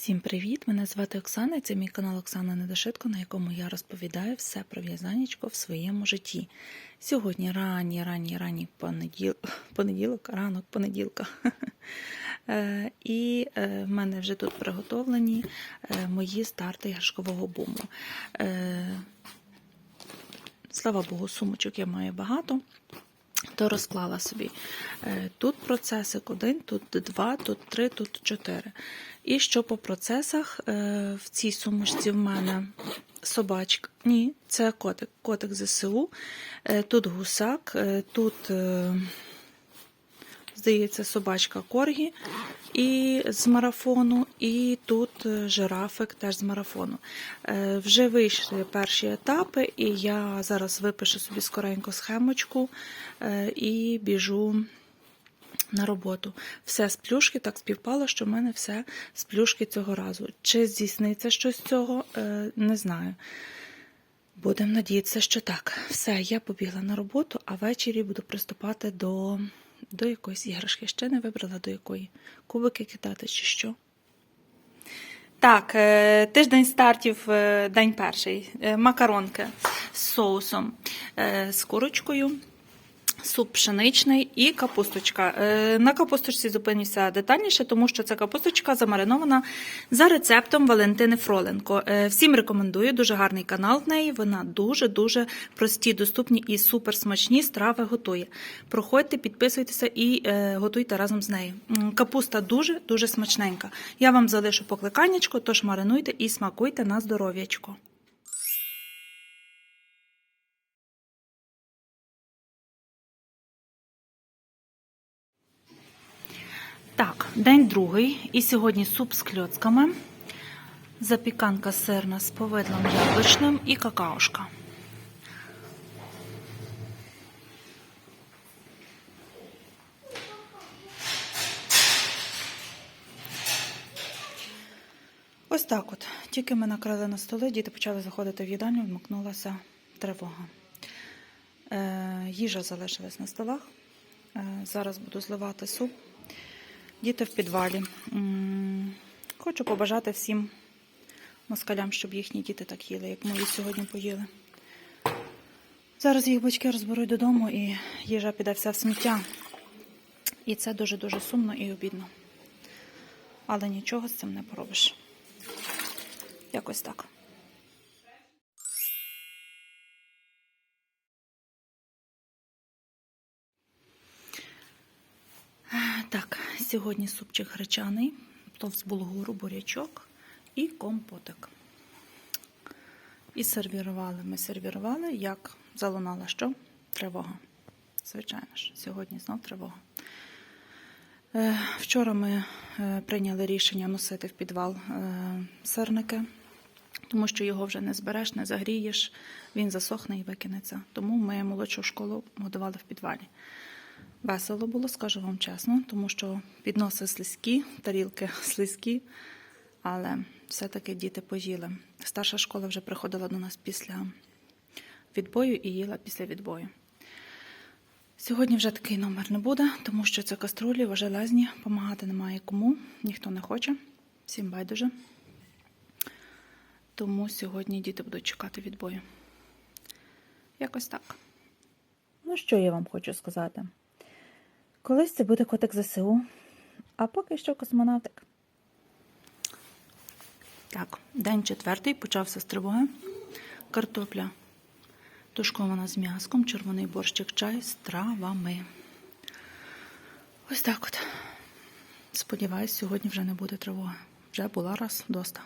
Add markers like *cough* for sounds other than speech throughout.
Всім привіт! Мене звати Оксана, це мій канал Оксана Недошитко, на якому я розповідаю все про в'язанечко в своєму житті. Сьогодні ранній, ранній, ранній понеділ... понеділок, ранок понеділка. *laughs* Е, І е, в мене вже тут приготовлені е, мої старти іграшкового буму. Слава Богу, сумочок я маю багато то розклала собі. Е, Тут процесик один, тут два, тут три, тут чотири. І що по процесах е, в цій сумочці в мене собачка. Ні, це котик, котик ЗСУ. Е, Тут гусак, тут, здається, собачка Коргі і з марафону, і тут е, жирафик теж з марафону. Е, Вже вийшли перші етапи, і я зараз випишу собі скоренько схемочку е, і біжу на роботу. Все з плюшки так співпало, що в мене все з плюшки цього разу. Чи здійсниться щось з цього, не знаю. Будемо надіятися, що так. Все, я побігла на роботу, а ввечері буду приступати до, до якоїсь іграшки. Ще не вибрала до якої. Кубики кидати чи що. Так, е, тиждень стартів, е, день перший. Е, Макаронки з соусом, з курочкою. Суп пшеничний і капусточка. Е, На капусточці зупинюся детальніше, тому що ця капусточка замаринована за рецептом Валентини Фроленко. Е, Всім рекомендую, дуже гарний канал в неї. Вона дуже-дуже прості, доступні і супер смачні страви готує. Проходьте, підписуйтеся і е, готуйте разом з нею. Капуста дуже-дуже смачненька. Я вам залишу покликаннячко, тож маринуйте і смакуйте на здоров'ячко. Так, день другий. І сьогодні суп з кльоцками, запіканка сирна з повидлом яблучним і какаошка. Ось так от. Тільки ми накрили на столи, діти почали заходити в їдальню, вмикнулася тривога. Е, їжа залишилась на столах. Е, зараз буду зливати суп. Діти в підвалі. Хочу побажати всім москалям, щоб їхні діти так їли, як мої сьогодні поїли. Зараз їх батьки розберуть додому і їжа піде вся в сміття. І це дуже-дуже сумно і обідно. Але нічого з цим не поробиш. Якось так. Так, сьогодні супчик гречаний, з булгуру, бурячок і компотик. І сервірували. Ми сервірували, як залунала що? Тривога. Звичайно ж, сьогодні знов тривога. Е, Вчора ми е, прийняли рішення носити в підвал е, сирники, тому що його вже не збереш, не загрієш, він засохне і викинеться. Тому ми молодшу школу годували в підвалі. Весело було, скажу вам чесно, тому що підноси слизькі, тарілки *laughs* слизькі, але все-таки діти поїли. Старша школа вже приходила до нас після відбою і їла після відбою. Сьогодні вже такий номер не буде, тому що це каструлі важелезні, допомагати немає кому, ніхто не хоче, всім байдуже. Тому сьогодні діти будуть чекати відбою. Якось так. Ну, що я вам хочу сказати? Колись це буде котик ЗСУ, а поки що космонавтик. Так, день четвертий почався з тривоги. Картопля тушкована з м'яском, червоний борщик чай з травами. Ось так от. Сподіваюсь, сьогодні вже не буде тривоги. Вже була раз доста.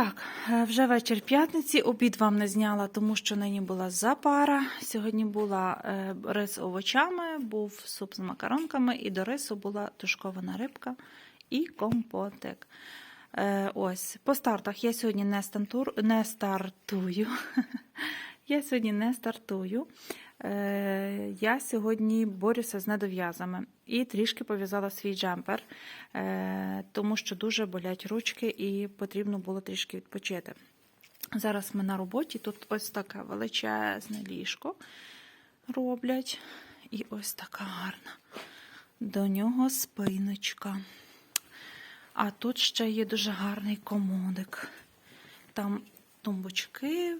Так, е, вже вечір п'ятниці. Обід вам не зняла, тому що нині була запара. Сьогодні була е, рис овочами, був суп з макаронками, і до рису була тушкована рибка і компотик. Е, ось, по стартах я сьогодні не, стантур, не стартую. *laughs* Я сьогодні не стартую. Е, Я сьогодні борюся з недов'язами і трішки пов'язала свій джемпер, е, тому що дуже болять ручки і потрібно було трішки відпочити. Зараз ми на роботі. Тут ось таке величезне ліжко роблять. І ось така гарна. До нього спиночка. А тут ще є дуже гарний комодик. Там тумбочки,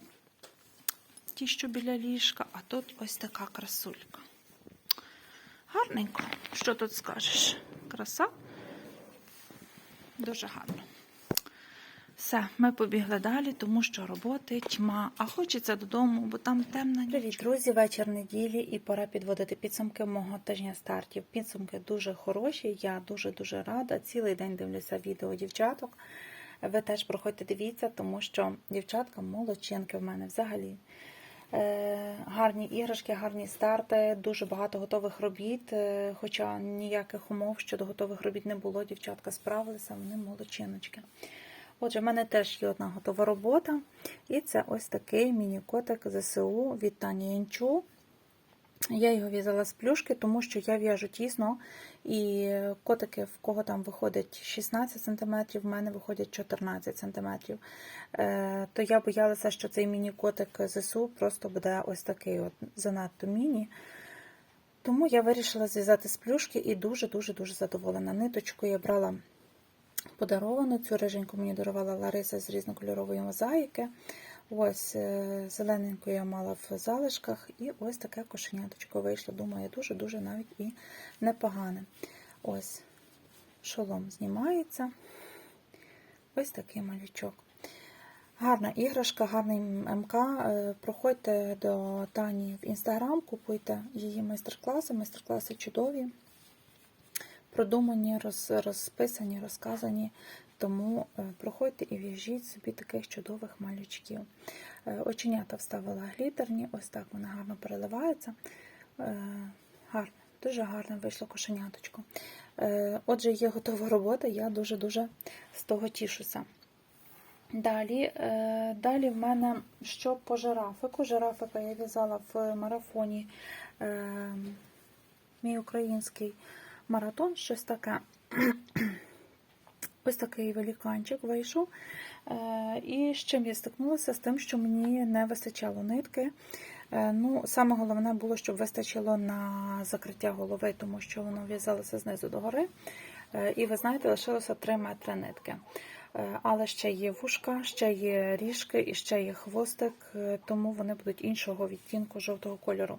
ті, що біля ліжка, а тут ось така красулька. Гарненько. Що тут скажеш? Краса? Дуже гарно. Все, ми побігли далі, тому що роботи тьма, а хочеться додому, бо там темна ніч. Привіт, друзі, вечір неділі і пора підводити підсумки мого тижня стартів. Підсумки дуже хороші, я дуже-дуже рада. Цілий день дивлюся відео дівчаток. Ви теж проходьте, дивіться, тому що дівчатка молодчинки в мене взагалі. Е, Гарні іграшки, гарні старти, дуже багато готових робіт. е, Хоча ніяких умов щодо готових робіт не було. Дівчатка справилися, вони молодчиночки. Отже, в мене теж є одна готова робота, і це ось такий міні-котик ЗСУ від Тані Янчу. Я його в'язала з плюшки, тому що я в'яжу тісно, і котики, в кого там виходить 16 см, в мене виходять 14 см. Е, То я боялася, що цей міні-котик ЗСУ просто буде ось такий от занадто міні. Тому я вирішила зв'язати з плюшки і дуже-дуже-дуже задоволена. Ниточку я брала подаровану. Цю риженьку мені дарувала Лариса з різнокольорової мозаїки. Ось е, зелененьку я мала в залишках, і ось таке кошеняточко вийшло. Думаю, дуже-дуже навіть і непогане. Ось шолом знімається. Ось такий малючок. Гарна іграшка, гарний МК. Е, Проходьте до Тані в інстаграм, купуйте її майстер-класи. Майстер-класи чудові продумані, роз, розписані, розказані. Тому е, проходьте і в'яжіть собі таких чудових малючків. Е, Оченята вставила глітерні, ось так вони гарно переливаються. Е, Гарно, дуже гарно вийшло кошеняточко. Отже, є готова робота, я дуже-дуже з того тішуся. Далі, далі в мене що по жирафику. Жирафика я в'язала в марафоні мій український маратон, щось таке. Ось такий великанчик вийшов. Е, І з чим я стикнулася? З тим, що мені не вистачало нитки. Е, Ну, Саме головне було, щоб вистачило на закриття голови, тому що воно в'язалося знизу до гори. Е, І ви знаєте, лишилося 3 метри нитки. Але ще є вушка, ще є ріжки і ще є хвостик, тому вони будуть іншого відтінку жовтого кольору,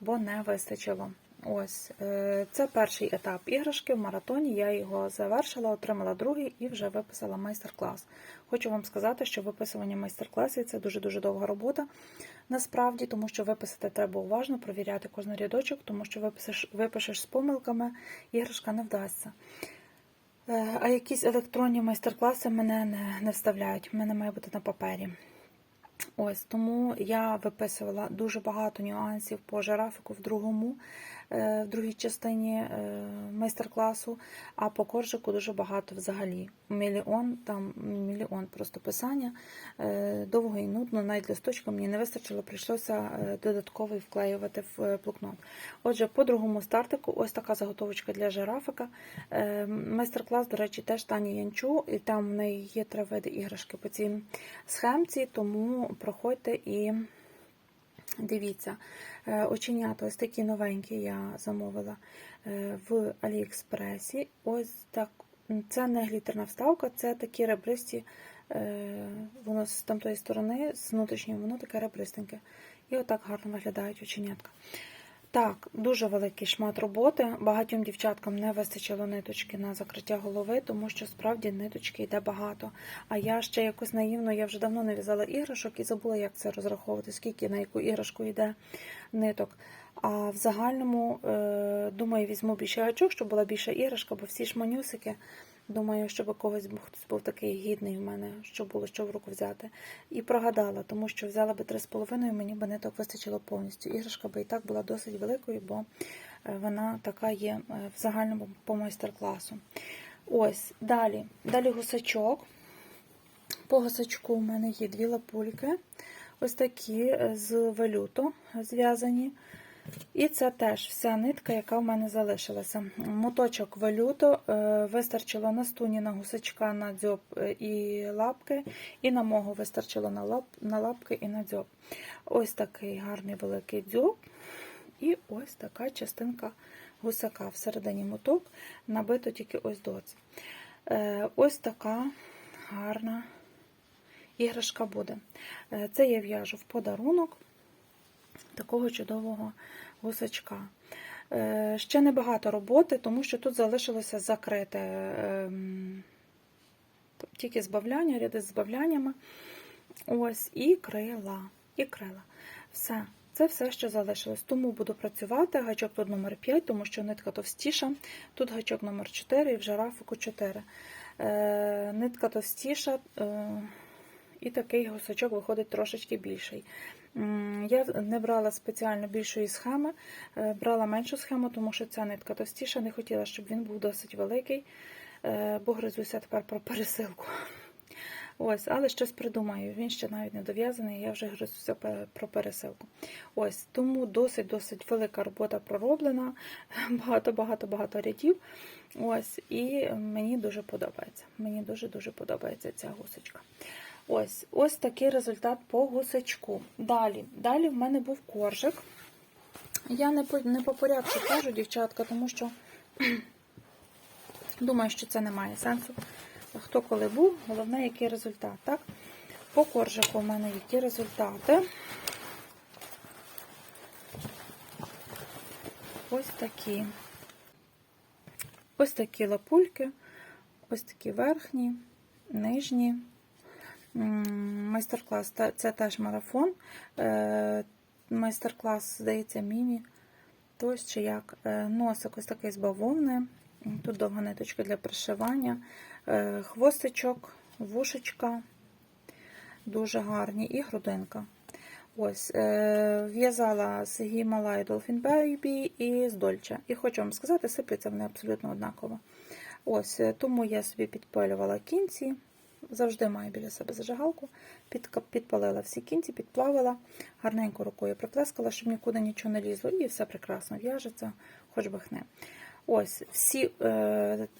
бо не вистачило. Ось е, це перший етап іграшки в маратоні. Я його завершила, отримала другий і вже виписала майстер-клас. Хочу вам сказати, що виписування майстер-класів це дуже дуже довга робота. Насправді, тому що виписати треба уважно, провіряти кожен рядочок, тому що виписиш, випишеш з помилками, іграшка не вдасться. Е, А якісь електронні майстер-класи мене не, не вставляють. В мене має бути на папері. Ось тому я виписувала дуже багато нюансів по жирафіку в другому, в другій частині е, майстер-класу, а по коржику дуже багато взагалі. Мільйон, там мільйон просто писання. Е, Довго і нудно, навіть листочка мені не вистачило, прийшлося е, додатковий вклеювати в е, блокнот. Отже, по другому стартику ось така заготовочка для жирафика. Е, Майстер-клас, до речі, теж Тані Янчу, і там в неї є три види іграшки по цій схемці, тому проходьте і дивіться. Е, Оченята ось такі новенькі я замовила е, в Аліекспресі. Ось так. Це не глітерна вставка, це такі ребристі, е, воно з тамтої сторони, з внутрішньої, воно таке ребристеньке. І отак гарно виглядають оченятка. Так, дуже великий шмат роботи. Багатьом дівчаткам не вистачило ниточки на закриття голови, тому що справді ниточки йде багато. А я ще якось наївно, я вже давно не в'язала іграшок і забула, як це розраховувати, скільки на яку іграшку йде ниток. А в загальному, е, думаю, візьму більше гачок, щоб була більша іграшка, бо всі шманюсики. Думаю, щоб когось був хтось був такий гідний в мене, щоб було що в руку взяти. І прогадала, тому що взяла би 3,5, мені би ниток вистачило повністю. Іграшка би і так була досить великою, бо е, вона така є е, в загальному по майстер-класу. Ось, далі. Далі гусачок. По гусачку у мене є дві лапульки. Ось такі е, з валюту зв'язані. І це теж вся нитка, яка в мене залишилася. Моточок велюто е, вистачило на стуні, на гусачка, на дзьоб е, і лапки, і на мого вистачило на, лап, на лапки і на дзьоб. Ось такий гарний великий дзьоб. І ось така частинка гусака. Всередині моток набито тільки ось доці. Е, Ось така гарна іграшка буде. Це я в'яжу в подарунок такого чудового гусачка. Е, Ще небагато роботи, тому що тут залишилося закрите ем, тільки збавляння, ряди з збавляннями. Ось, і крила. І крила. Все. Це все, що залишилось. Тому буду працювати. Гачок тут номер 5, тому що нитка товстіша. Тут гачок номер 4 і в жирафику 4. Е, нитка товстіша, е, і такий гусачок виходить трошечки більший. Я не брала спеціально більшої схеми, е, брала меншу схему, тому що ця нитка товстіша, не хотіла, щоб він був досить великий, е, бо гризуся тепер про пересилку. Ось, але щось придумаю. Він ще навіть не дов'язаний, я вже гризуся про пересилку. Ось, тому досить-досить велика робота пророблена, *laughs* багато-багато-багато рядів. Ось, і мені дуже подобається. Мені дуже-дуже подобається ця гусочка. Ось, ось такий результат по гусачку. Далі, далі в мене був коржик. Я не по, не по порядку кажу, дівчатка, тому що *clears throat* думаю, що це не має сенсу. Хто коли був, головне, який результат. Так? По коржику в мене які результати. Ось такі. Ось такі лапульки, ось такі верхні, нижні. Майстер-клас це теж марафон. Е, Майстер-клас, здається, мімі. Тось чи як. Е, Носик ось такий з бавовни. Тут довга ниточка для пришивання. Е, Хвостичок, вушечка. Дуже гарні. І грудинка. Ось, в'язала з Himalaya Dolphin Baby і з Dolce. І хочу вам сказати, сипляться вони абсолютно однаково. Ось, тому я собі підпалювала кінці. Завжди маю біля себе зажигалку. Підпалила всі кінці, підплавила, гарненько рукою приплескала, щоб нікуди нічого не лізло, і все прекрасно в'яжеться, хоч би хне. Ось всі е,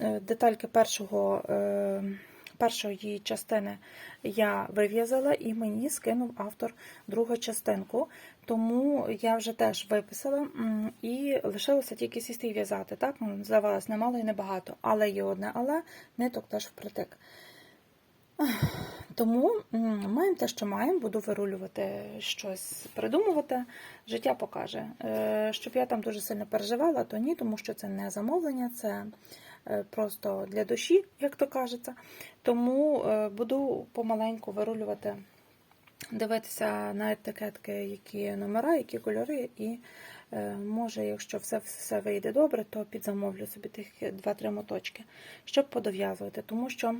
е, детальки першого, е, першої частини я вив'язала, і мені скинув автор другу частинку. Тому я вже теж виписала і лишилося тільки сісти і в'язати. Так, здавалось, немало і небагато, але є одне, але ниток теж впритик. Тому маємо те, що маємо, буду вирулювати щось, придумувати. Життя покаже. Е, Щоб я там дуже сильно переживала, то ні, тому що це не замовлення, це е, просто для душі, як то кажеться. Тому е, буду помаленьку вирулювати, дивитися на етикетки, які номера, які кольори, і може, якщо все, все вийде добре, то підзамовлю собі тих 2-3 моточки, щоб подов'язувати, тому що.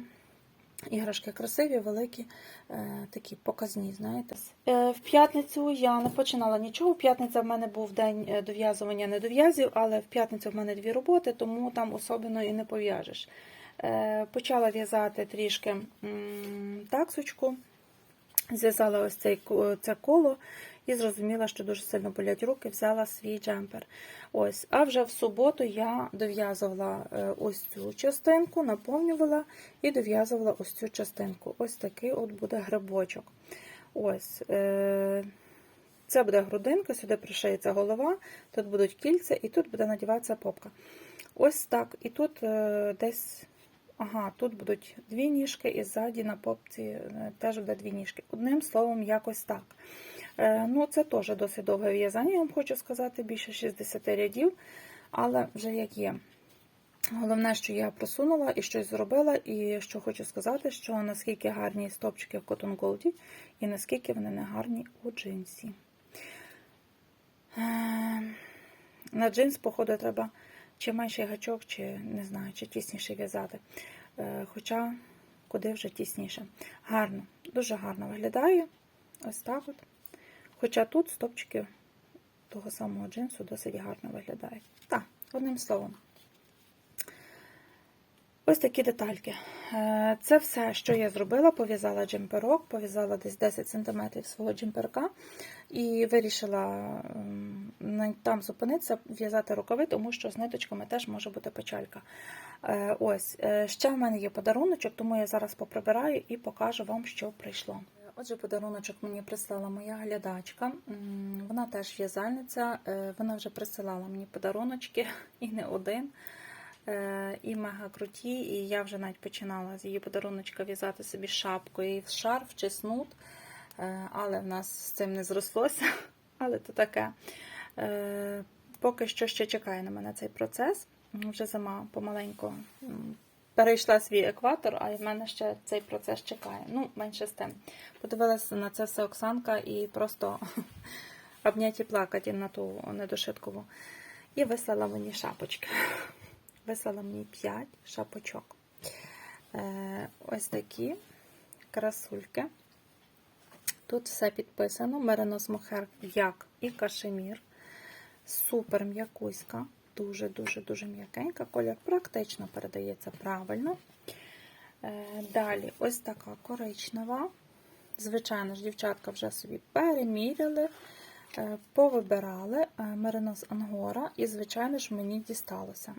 Іграшки красиві, великі, е, такі показні, знаєте. Е, в п'ятницю я не починала нічого. П'ятниця в мене був день е, дов'язування недов'язів, але в п'ятницю в мене дві роботи, тому там особливо і не пов'яжеш. Почала в'язати трішки таксочку, зв'язала ось це коло і зрозуміла, що дуже сильно болять руки, взяла свій джемпер. Ось, а вже в суботу я дов'язувала е, ось цю частинку, наповнювала і дов'язувала ось цю частинку. Ось такий от буде грибочок. Ось, е, це буде грудинка, сюди пришиється голова, тут будуть кільця, і тут буде надіватися попка. Ось так. І тут е, десь. Ага, тут будуть дві ніжки, і ззаді на попці теж буде дві ніжки. Одним словом, якось так. Е, Ну, це теж досить довге в'язання, я вам хочу сказати, більше 60 рядів, але вже як є. Головне, що я просунула і щось зробила, і що хочу сказати, що наскільки гарні стопчики в Cotton Gold, і наскільки вони не гарні у джинсі. Е, На джинс, походу, треба чи менший гачок, чи не знаю, чи тісніше в'язати. Е, Хоча куди вже тісніше. Гарно, дуже гарно виглядає. Ось так от. Хоча тут стопчики того самого джинсу досить гарно виглядають. Так, одним словом. Ось такі детальки. Е, Це все, що я зробила. Пов'язала джемперок, пов'язала десь 10 см свого джемперка і вирішила там зупинитися, в'язати рукави, тому що з ниточками теж може бути печалька. Е, Ось, е, ще в мене є подаруночок, тому я зараз поприбираю і покажу вам, що прийшло. Отже, подаруночок мені прислала моя глядачка. Вона теж в'язальниця. Е, Вона вже присилала мені подаруночки *laughs* і не один. Е, І мега круті. І я вже навіть починала з її подаруночка в'язати собі шапку і шарф чи снуд. Е, Але в нас з цим не зрослося. *laughs* Але то таке. Поки що ще чекає на мене цей процес. Вже зима помаленьку перейшла свій екватор, а в мене ще цей процес чекає. Ну, менше з тим. Подивилася на це все Оксанка і просто *laughs* обняті плакати на ту недошиткову. І вислала мені шапочки. *laughs* Вислала мені 5 шапочок. Е, ось такі красульки. Тут все підписано. Меринос мохер як і кашемір. Супер м'якуська. Дуже-дуже-дуже м'якенька. Колір практично передається правильно. Е, Далі ось така коричнева. Звичайно ж, дівчатка вже собі переміряли, е, повибирали е, меринос ангора, і, звичайно ж, мені дісталося.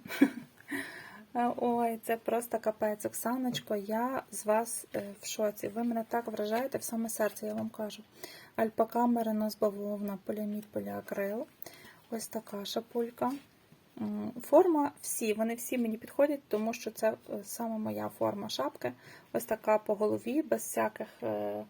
Ой, це просто капець, Оксаночко, я з вас в шоці. Ви мене так вражаєте в саме серце, я вам кажу. Альпака, меринос, бавовна, поліамід, поліакрил. Ось така шапулька. Форма всі, вони всі мені підходять, тому що це е, саме моя форма шапки. Ось така по голові, без всяких е,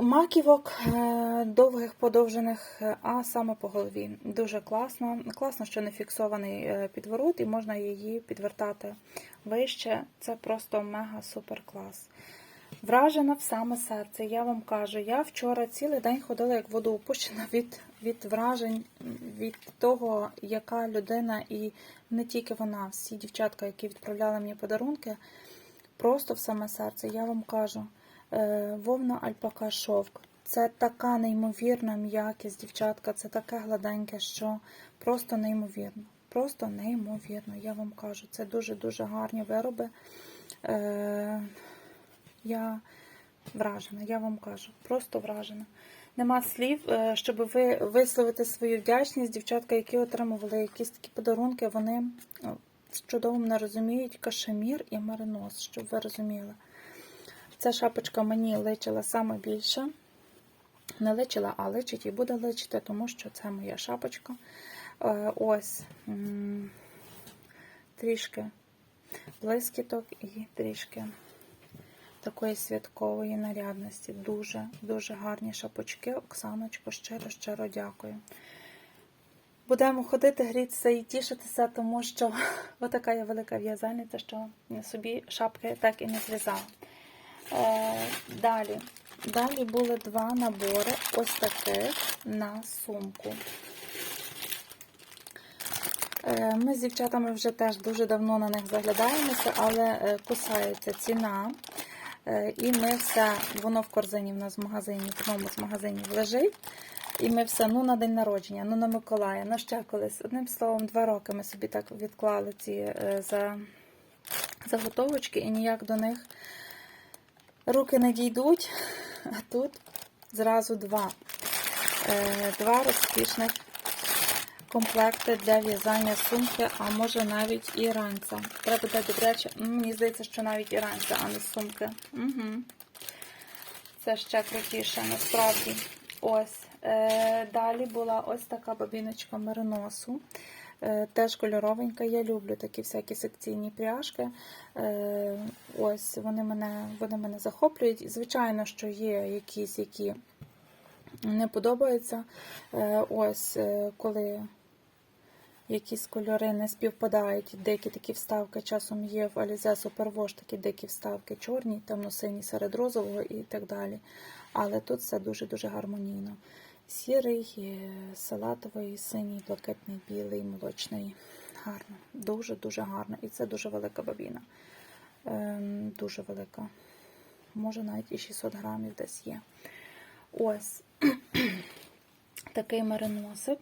маківок е, довгих, подовжених, а саме по голові. Дуже класно. Класно, що не фіксований підворот, і можна її підвертати вище. Це просто мега супер клас. Вражена в саме серце. Я вам кажу, я вчора цілий день ходила як водоупущена від, від вражень, від того, яка людина, і не тільки вона, всі дівчатка, які відправляли мені подарунки, просто в саме серце. Я вам кажу, е, вовна альпака шовк. Це така неймовірна м'якість, дівчатка, це таке гладеньке, що просто неймовірно. Просто неймовірно, я вам кажу. Це дуже-дуже гарні вироби. Е, я вражена, я вам кажу, просто вражена. Нема слів, е, щоб ви висловити свою вдячність. Дівчатка, які отримували якісь такі подарунки, вони о, чудово мене розуміють кашемір і маринос, щоб ви розуміли. Ця шапочка мені личила саме більше. Не личила, а личить і буде личити, тому що це моя шапочка. Е, Ось трішки блискіток і трішки такої святкової нарядності. Дуже, дуже гарні шапочки. Оксаночко, щиро, щиро дякую. Будемо ходити, грітися і тішитися, тому що *laughs* отака я велика в'язальниця, що собі шапки так і не зв'язала. Е, далі. Далі були два набори ось таких на сумку. Е, Ми з дівчатами вже теж дуже давно на них заглядаємося, але е, кусається ціна. Е, І ми все, воно в корзині в нас в магазині, в одному з магазинів лежить. І ми все, ну на день народження, ну на Миколая, ну ще колись. Одним словом, два роки ми собі так відклали ці е, за, заготовочки і ніяк до них руки не дійдуть. А тут зразу два. Е, Два розкішних комплекти для в'язання сумки, а може навіть і ранця. Треба добряче. М, Мені здається, що навіть і ранця, а не сумки. Угу. Це ще крутіше, насправді. Ось. Е, далі була ось така бабіночка мериносу. Е, теж кольоровенька. Я люблю такі всякі секційні пряжки. Е, ось вони мене, вони мене захоплюють. Звичайно, що є якісь, які не подобаються. Е, ось, коли якісь кольори не співпадають, деякі такі вставки часом є в Alize Superwash, такі дикі вставки чорні, темно-сині серед розового і так далі. Але тут все дуже-дуже гармонійно. Сірий, е, салатовий, синій, блакитний, білий, молочний. Гарно, дуже-дуже гарно. І це дуже велика бабіна. Ем, дуже велика. Може навіть і 600 грамів десь є. Ось *clears throat* такий мариносик.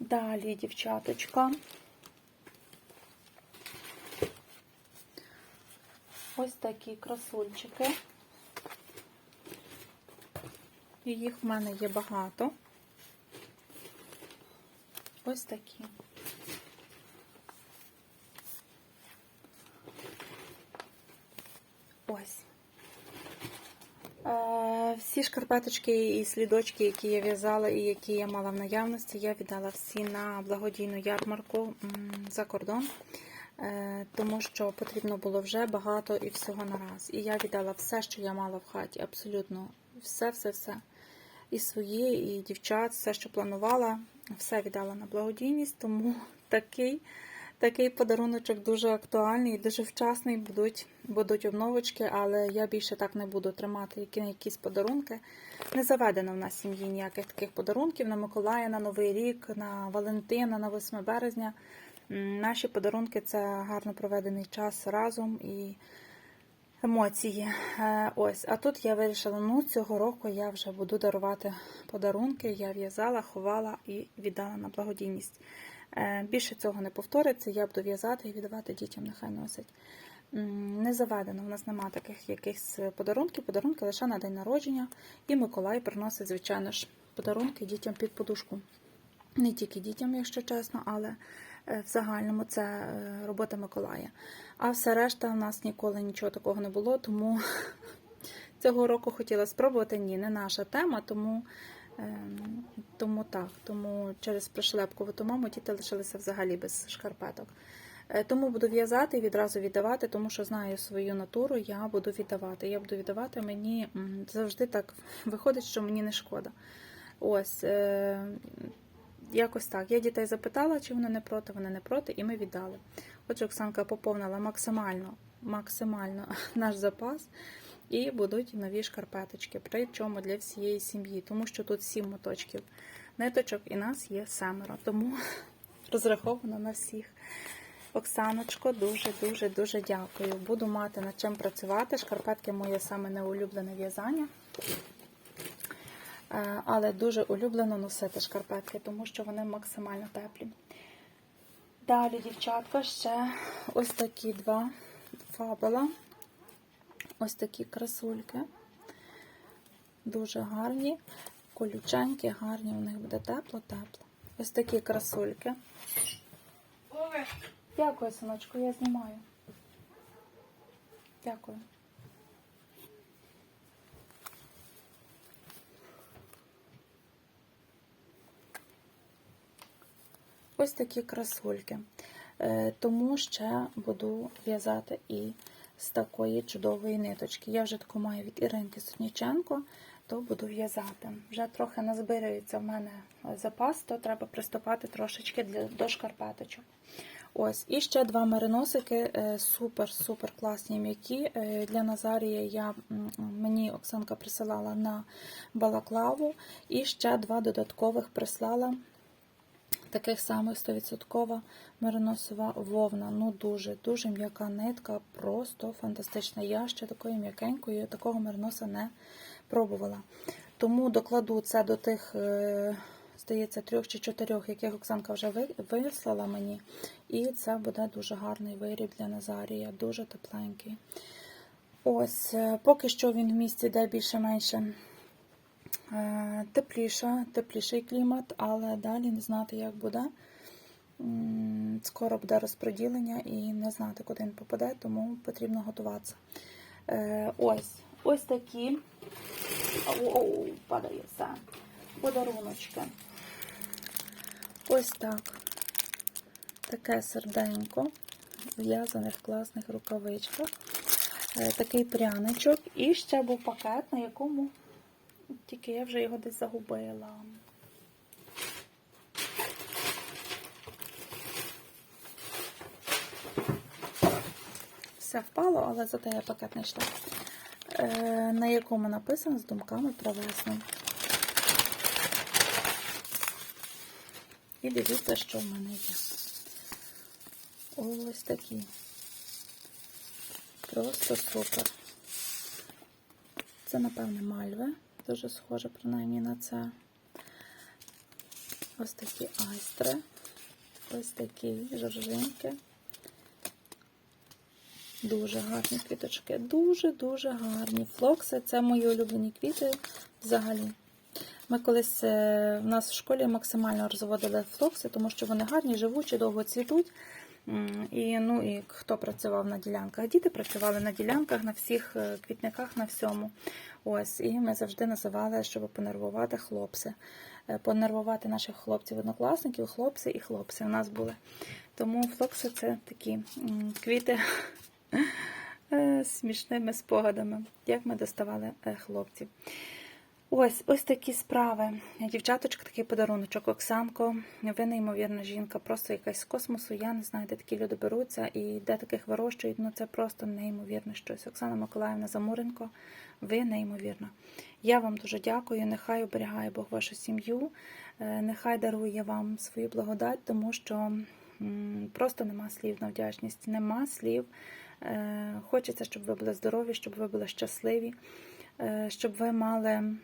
Далі, дівчаточка. Ось такі красунчики. І їх в мене є багато. Ось такі. Шкарпеточки і слідочки, які я в'язала і які я мала в наявності, я віддала всі на благодійну ярмарку за кордон, Е, тому що потрібно було вже багато і всього на раз. І я віддала все, що я мала в хаті, абсолютно все, все, все. І свої, і дівчат, все, що планувала, все віддала на благодійність, тому *laughs* такий. Такий подаруночок дуже актуальний дуже вчасний. Будуть будуть обновочки, але я більше так не буду тримати які якісь подарунки. Не заведено в нас сім'ї ніяких таких подарунків на Миколая, на Новий рік, на Валентина, на 8 березня. Наші подарунки це гарно проведений час разом і емоції. Е, Ось, а тут я вирішила, ну цього року я вже буду дарувати подарунки. Я в'язала, ховала і віддала на благодійність. Е, Більше цього не повториться, я буду в'язати і віддавати дітям, нехай носять. Не заведено, у нас немає таких якихось подарунків, подарунки лише на день народження. І Миколай приносить, звичайно ж, подарунки дітям під подушку. Не тільки дітям, якщо чесно, але е, в загальному це е, робота Миколая. А все решта в нас ніколи нічого такого не було, тому *laughs* цього року хотіла спробувати. Ні, не наша тема, тому, тому так. Тому через пришлепкову маму діти лишилися взагалі без шкарпеток. Е, Тому буду в'язати і відразу віддавати, тому що знаю свою натуру, я буду віддавати. Я буду віддавати, мені завжди так *laughs* виходить, що мені не шкода. Ось. е, Якось так. Я дітей запитала, чи вони не проти, вони не проти, і ми віддали. Отже, Оксанка поповнила максимально, максимально *laughs* наш запас, і будуть нові шкарпеточки, причому для всієї сім'ї, тому що тут сім моточків ниточок, і нас є семеро, тому *laughs* розраховано на всіх. Оксаночко, дуже, дуже, дуже дякую. Буду мати над чим працювати. Шкарпетки моє саме неулюблене в'язання. Е, але дуже улюблено носити шкарпетки, тому що вони максимально теплі. Далі, дівчатка, ще ось такі два фабела. Ось такі красульки. Дуже гарні, колюченькі, гарні, у них буде тепло-тепло. Ось такі красульки. Дякую, синочку, я знімаю. Дякую. Ось такі красульки. Е, Тому ще буду в'язати і з такої чудової ниточки. Я вже таку маю від Іринки Сотніченко, то буду в'язати. Вже трохи назбирається в мене запас, то треба приступати трошечки для, до шкарпеточок. Ось, і ще два мериносики супер-супер класні м'які. Е, Для Назарія я, мені Оксанка присилала на балаклаву, і ще два додаткових прислала таких самих 100% мериносова вовна. Ну дуже, дуже м'яка нитка, просто фантастична. Я ще такою м'якенькою такого мериноса не пробувала. Тому докладу це до тих, е, здається, трьох чи чотирьох, яких Оксанка вже вислала мені. І це буде дуже гарний виріб для Назарія, дуже тепленький. Ось, е, поки що він в місті де більше-менше Тепліша, тепліший клімат, але далі не знати, як буде. Скоро буде розподілення і не знати, куди він попаде, тому потрібно готуватися. Е, Ось ось такі Оу, падає все. подаруночки. Ось так. Таке серденько в в'язаних класних рукавичках. Е, Такий пряничок. І ще був пакет, на якому тільки я вже його десь загубила. Все впало, але зате я пакет знайшла. Е, на якому написано з думками про весну. І дивіться, що в мене є. Ось такі. Просто супер. Це, напевне, мальви. Дуже схоже, принаймні, на це. Ось такі айстри. Ось такі жоржинки. Дуже гарні квіточки. Дуже-дуже гарні. Флокси це мої улюблені квіти взагалі. Ми колись е, в нас в школі максимально розводили флокси, тому що вони гарні, живучі, довго цвітуть. І, ну, і хто працював на ділянках? Діти працювали на ділянках, на всіх е, квітниках, на всьому. Ось, і ми завжди називали, щоб понервувати хлопці. Е, Понервувати наших хлопців-однокласників, хлопці і хлопці у нас були. Тому флокси це такі квіти *laughs* е, смішними спогадами, як ми доставали хлопців. Ось ось такі справи. Дівчаточка, такий подаруночок. Оксанко, ви неймовірна жінка, просто якась з космосу. Я не знаю, де такі люди беруться і де таких вирощують. Ну це просто неймовірне щось. Оксана Миколаївна Замуренко, ви неймовірна. Я вам дуже дякую. Нехай оберігає Бог вашу сім'ю, е, нехай дарує вам свою благодать, тому що просто нема слів на вдячність, нема слів. Е, Хочеться, щоб ви були здорові, щоб ви були щасливі, е, щоб ви мали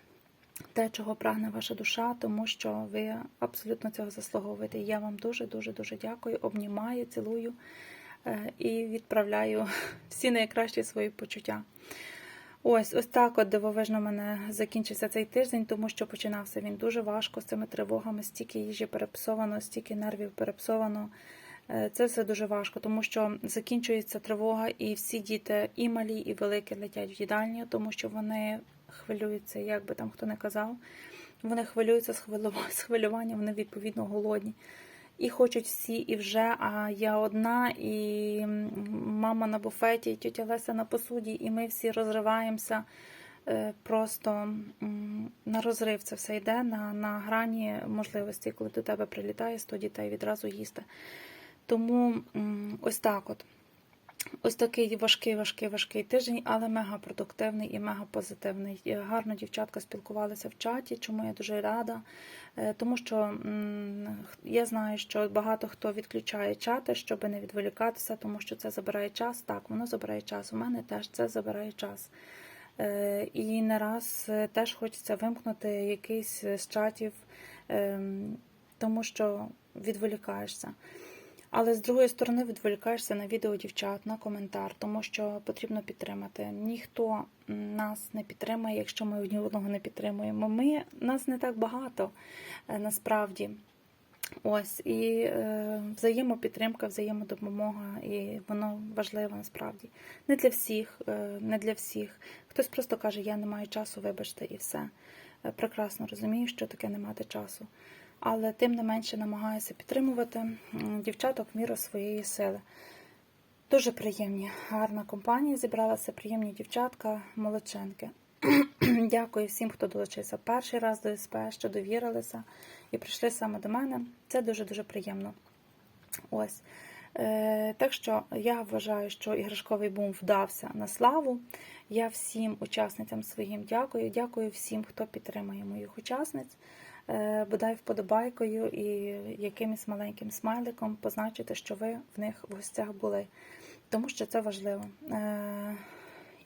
те, чого прагне ваша душа, тому що ви абсолютно цього заслуговуєте. Я вам дуже, дуже, дякую, обнімаю, цілую е, і відправляю *laughs* всі найкращі свої почуття. Ось, ось так от дивовижно мене закінчився цей тиждень, тому що починався він дуже важко з цими тривогами, стільки їжі перепсовано, стільки нервів перепсовано. Е, Це все дуже важко, тому що закінчується тривога, і всі діти, і малі, і великі летять в їдальню, тому що вони хвилюються, як би там хто не казав. Вони хвилюються з *laughs* хвилювання, вони відповідно голодні. І хочуть всі, і вже, а я одна, і мама на буфеті, і тетя Леся на посуді, і ми всі розриваємося. Е, Просто на розрив це все йде, на, на грані можливості, коли до тебе прилітає 100 дітей відразу їсти. Тому ось так от. Ось такий важкий, важкий, важкий тиждень, але мега продуктивний і мега позитивний. Гарно дівчатка спілкувалися в чаті, чому я дуже рада. Е, Тому що я знаю, що багато хто відключає чати, щоб не відволікатися, тому що це забирає час. Так, воно забирає час. У мене теж це забирає час. Е, І не раз е, теж хочеться вимкнути якийсь з чатів, ем, тому що відволікаєшся. Але з другої сторони відволікаєшся на відео дівчат, на коментар, тому що потрібно підтримати. Ніхто нас не підтримає, якщо ми одні одного не підтримуємо. Ми нас не так багато е, насправді. Ось і е, взаємопідтримка, взаємодопомога, і воно важливо насправді. Не для всіх, е, не для всіх. Хтось просто каже, я не маю часу, вибачте, і все. Е, прекрасно розумію, що таке не мати часу. Але тим не менше намагаюся підтримувати дівчаток в міру своєї сили. Дуже приємні, гарна компанія зібралася, приємні дівчатка, молодченки. *clears throat* Дякую всім, хто долучився перший раз до СП, що довірилися і прийшли саме до мене. Це дуже-дуже приємно. Ось. Е, так що я вважаю, що іграшковий бум вдався на славу. Я всім учасницям своїм дякую. Дякую всім, хто підтримує моїх учасниць. Е, бодай вподобайкою і якимось маленьким смайликом позначити, що ви в них в гостях були. Тому що це важливо. Е,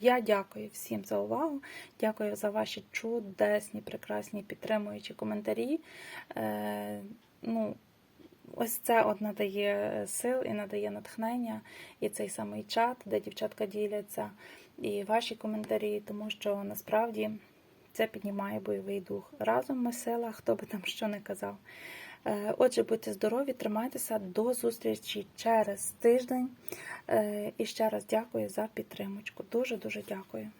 я дякую всім за увагу. Дякую за ваші чудесні, прекрасні підтримуючі коментарі. Е, ну, Ось це от надає сил і надає натхнення, і цей самий чат, де дівчатка діляться, і ваші коментарі, тому що насправді це піднімає бойовий дух. Разом ми сила, хто би там що не казав. Е, Отже, будьте здорові, тримайтеся до зустрічі через тиждень. Е, І ще раз дякую за підтримочку. Дуже дуже дякую.